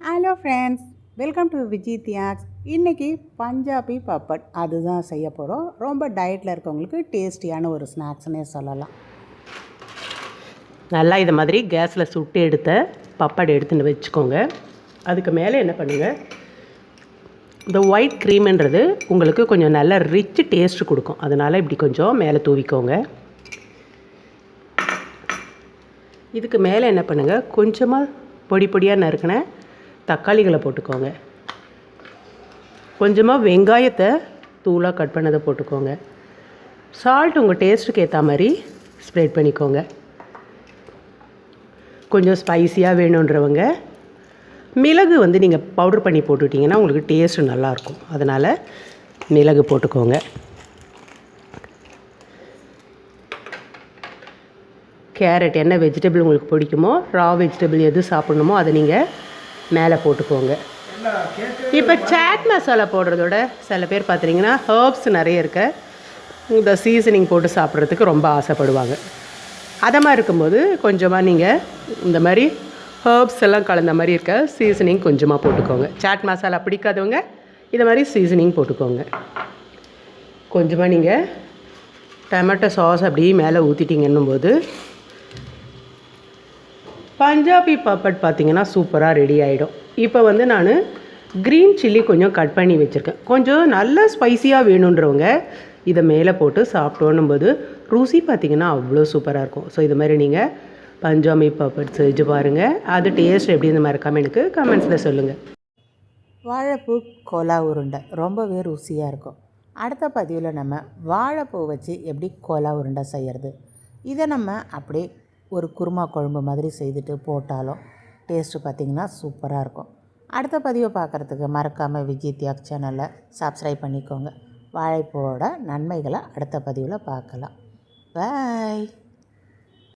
Hello friends welcome to Vijay Thiyags இன்றைக்கி Punjabi puppet அதுதான் செய்ய போகிறோம் ரொம்ப டயட்டில் இருக்கவங்களுக்கு டேஸ்டியான ஒரு ஸ்நாக்ஸ்னே சொல்லலாம். நல்லா இதை மாதிரி கேஸில் சுட்டு எடுத்த பப்பட் எடுத்துன்னு வச்சுக்கோங்க. அதுக்கு மேலே என்ன பண்ணுங்கள் இந்த ஒயிட் க்ரீம்ன்றது உங்களுக்கு கொஞ்சம் நல்ல ரிச் டேஸ்ட் கொடுக்கும். அதனால் இப்படி கொஞ்சம் மேலே தூவிக்கோங்க. இதுக்கு மேலே என்ன பண்ணுங்கள் கொஞ்சமாக பொடி பொடியாக நறுக்கினேன் தக்காளிகளை போட்டுக்கோங்க. கொஞ்சமாக வெங்காயத்தை தூளாக கட் பண்ணதை போட்டுக்கோங்க. சால்ட் உங்கள் டேஸ்ட்டுக்கு ஏற்ற மாதிரி ஸ்ப்ரெட் பண்ணிக்கோங்க. கொஞ்சம் ஸ்பைஸியாக வேணுன்றவங்க மிளகு வந்து நீங்கள் பவுடர் பண்ணி போட்டுட்டிங்கன்னா உங்களுக்கு டேஸ்ட்டு நல்லாயிருக்கும் அதனால் மிளகு போட்டுக்கோங்க. கேரட் என்ன வெஜிடபிள் உங்களுக்கு பிடிக்குமோ ரா வெஜிடபிள் எது சாப்பிட்ணுமோ அதை நீங்கள் மேலே போட்டுக்கோங்க. இப்போ சாட் மசாலா போடுறதோட சில பேர் பார்த்துட்டிங்கன்னா ஹர்ப்ஸ் நிறைய இருக்க. இந்த சீசனிங் போட்டு சாப்பிட்றதுக்கு ரொம்ப ஆசைப்படுவாங்க. அதை மாதிரி இருக்கும்போது கொஞ்சமாக நீங்கள் இந்த மாதிரி ஹர்ப்ஸ் எல்லாம் கலந்த மாதிரி இருக்க சீசனிங் கொஞ்சமாக போட்டுக்கோங்க. சாட் மசாலா பிடிக்காதவங்க இதை மாதிரி சீசனிங் போட்டுக்கோங்க. கொஞ்சமாக நீங்கள் டொமேட்டோ சாஸ் அப்படியே மேலே ஊற்றிட்டிங்கன்னும் போது பஞ்சாபி பாப்பட் பார்த்தீங்கன்னா சூப்பராக ரெடி ஆகிடும் இப்போ வந்து நான் க்ரீன் சில்லி கொஞ்சம் கட் பண்ணி வச்சுருக்கேன். கொஞ்சம் நல்லா ஸ்பைசியாக வேணுன்றவங்க இதை மேலே போட்டு சாப்பிட்டோன்னும் போது ருசி பார்த்திங்கன்னா அவ்வளோ சூப்பராக இருக்கும். ஸோ இது மாதிரி நீங்கள் பஞ்சாமி பாப்பட் செஞ்சு பாருங்கள் அது டேஸ்ட் எப்படி இந்த மாதிரி கமெண்ட்டுக்கு கமெண்ட்ஸில் சொல்லுங்கள் வாழைப்பூ கோலா உருண்டை ரொம்பவே ருசியாக இருக்கும். அடுத்த பதிவில் நம்ம வாழைப்பூ வச்சு எப்படி கோலா உருண்டை செய்கிறது இதை நம்ம அப்படியே ஒரு குருமா குழம்பு மாதிரி செய்துட்டு போட்டாலும் டேஸ்ட்டு பார்த்திங்கன்னா சூப்பராக இருக்கும். அடுத்த பதிவை பார்க்குறதுக்கு மறக்காமல் விஜய் தியாக் சேனலை சப்ஸ்கிரைப் பண்ணிக்கோங்க. வாழைப்பூவோட நன்மைகளை அடுத்த பதிவில் பார்க்கலாம். பாய்